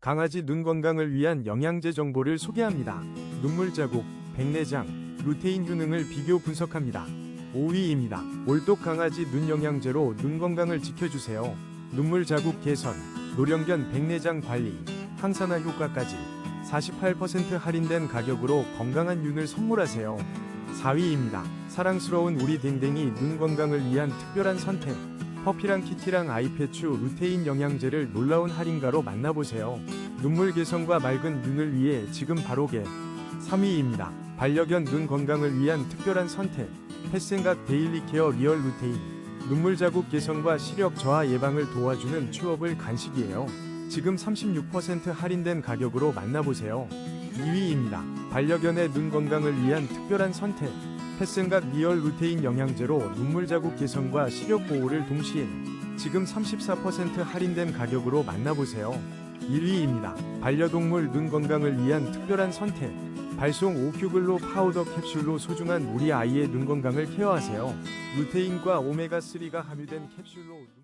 강아지 눈 건강을 위한 영양제 정보를 소개합니다. 눈물 자국, 백내장, 루테인 효능을 비교 분석합니다. 5위입니다. 올독 강아지 눈 영양제로 눈 건강을 지켜주세요. 눈물 자국 개선, 노령견 백내장 관리, 항산화 효과까지 48% 할인된 가격으로 건강한 눈을 선물하세요. 4위입니다. 사랑스러운 우리 댕댕이 눈 건강을 위한 특별한 선택. 퍼피랑 키티랑 아이패츄 루테인 영양제를 놀라운 할인가로 만나보세요. 눈물 개선과 맑은 눈을 위해 지금 바로 게 3위입니다. 반려견 눈 건강을 위한 특별한 선택. 펫생각 데일리 케어 리얼 루테인. 눈물 자국 개선과 시력 저하 예방을 도와주는 추업을 간식이에요. 지금 36% 할인된 가격으로 만나보세요. 2위입니다. 반려견의 눈 건강을 위한 특별한 선택. 펫생각 리얼 루테인 영양제로 눈물 자국 개선과 시력 보호를 동시에 지금 34% 할인된 가격으로 만나보세요. 1위입니다. 반려동물 눈 건강을 위한 특별한 선택. 발송 5큐글로 파우더 캡슐로 소중한 우리 아이의 눈 건강을 케어하세요. 루테인과 오메가3가 함유된 캡슐로 눈-